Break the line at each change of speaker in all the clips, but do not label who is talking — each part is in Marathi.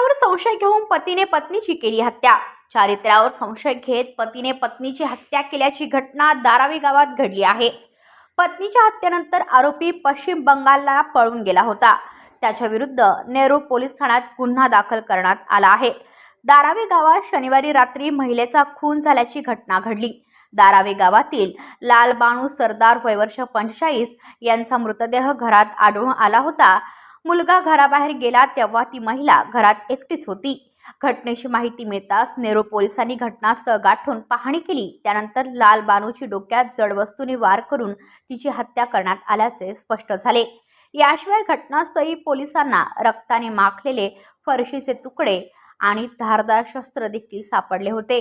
चारित्र्यावर संशय घेऊन पतीने पत्नीची केली हत्या. चारित्र्यावर संशय घेत पतीने पत्नीची हत्या केल्याची घटना दारावी गावात घडली आहे. पत्नीच्या हत्येनंतर आरोपी पश्चिम बंगालला पळून गेला होता. त्याच्या विरुद्ध नेरूळ पोलीस ठाण्यात गुन्हा दाखल करण्यात आला आहे. दारावे गावात शनिवारी रात्री महिलेचा खून झाल्याची घटना घडली. दारावे गावातील लालबाणू सरदार वयवर्ष पंचेचाळीस यांचा मृतदेह घरात आढळून आला होता. मुलगा घराबाहेर गेला तेव्हा ती महिला घरात एकटीच होती. घटनेची माहिती मिळताच नेरो पोलिसांनी घटनास्थळ गाठून पाहणी केली. त्यानंतर लाल बानूची डोक्यात जड वस्तूने वार करून तिची हत्या करण्यात आल्याचे स्पष्ट झाले. याशिवाय घटनास्थळी पोलिसांना रक्ताने माखलेले फरशीचे तुकडे आणि धारदार शस्त्र देखील सापडले होते.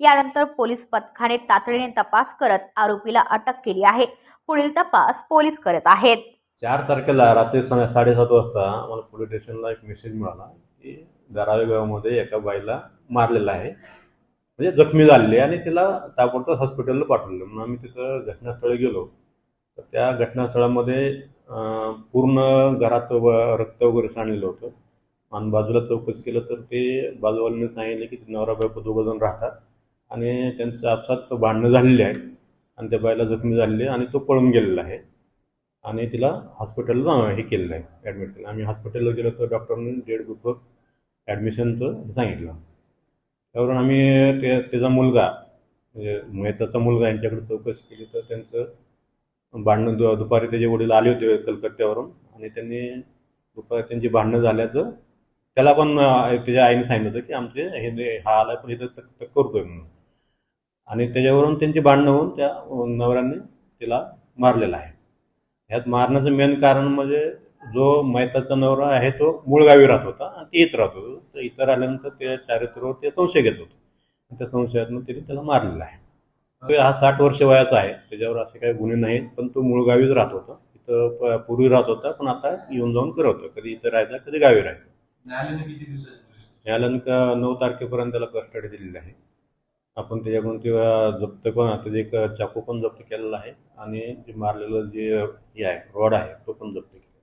यानंतर पोलीस पथकाने तातडीने तपास करत आरोपीला अटक केली आहे. पुढील तपास पोलीस करत आहेत.
चार तारखेला रात्री सा साडेसात वाजता मला पोलीस स्टेशनला एक मेसेज मिळाला की दारावे गावामध्ये एका बाईला मारलेलं आहे. म्हणजे जखमी झालेली आहे आणि तिला ताबडतोब हॉस्पिटलला पाठवलं. म्हणून आम्ही तिथं घटनास्थळी गेलो. तर त्या घटनास्थळामध्ये पूर्ण घरात व- रक्त वगैरे सांडलेलं होतं. आणि बाजूला चौकशी केलं तर ते बाजूवाल्यांनी सांगितलं की ते नवरा बायको दोघंजण राहतात. आणि त्यांचं आपसात भांडणं झालेली आहेत आणि त्या बाईला जखमी झालेली आहे आणि तो पळून गेलेला आहे. आणि तिला हॉस्पिटलला हे केलेलं आहे ॲडमिट केलं. आम्ही हॉस्पिटलला गेलो तर डॉक्टरने डेड बुकवर ॲडमिशनचं सांगितलं. त्यावरून आम्ही ते त्याचा मुलगा म्हणजे मेहताचा मुलगा यांच्याकडे चौकशी केली तर त्यांचं भांडणं दु दुपारी त्याचे वडील आले होते कलकत्त्यावरून आणि त्यांनी दुपारी त्यांची भांडणं झाल्याचं त्याला पण त्याच्या आईने सांगितलं होतं की आमचे हे हा आला पण इथं तक करतोय म्हणून. आणि त्याच्यावरून त्यांची भांडणं होऊन त्या नवऱ्याने तिला मारलेलं आहे. ह्यात मारण्याचं मेन कारण म्हणजे जो मैताचा नवरा आहे तो मूळ गावी राहत होता आणि ते इथं राहत होतो. तर इथं राहिल्यानंतर त्या चारित्र्यावर ते संशय घेत होतो. त्या संशयातनं तिने त्याला मारलेला आहे. तो हा साठ वर्ष वयाचा आहे. त्याच्यावर असे काही गुन्हे नाहीत पण तो मूळ गावीच राहत होता. इथं प- पूर्वी राहत होता पण आता येऊन जाऊन करत होता. कधी इथं राहायचा कधी गावी राहायचं.
न्यायालयाने
नऊ तारखेपर्यंत त्याला कस्टडी दिलेली आहे. आपण त्याच्याकडून ते जप्त पण त्याचे एक चाकू पण जप्त केलेला आहे आणि जे मारलेलं जे हे आहे रॉड आहे तो पण जप्त केलेला आहे.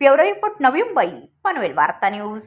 ब्युरो रिपोर्ट नवी मुंबई पनवेल वार्ता न्यूज.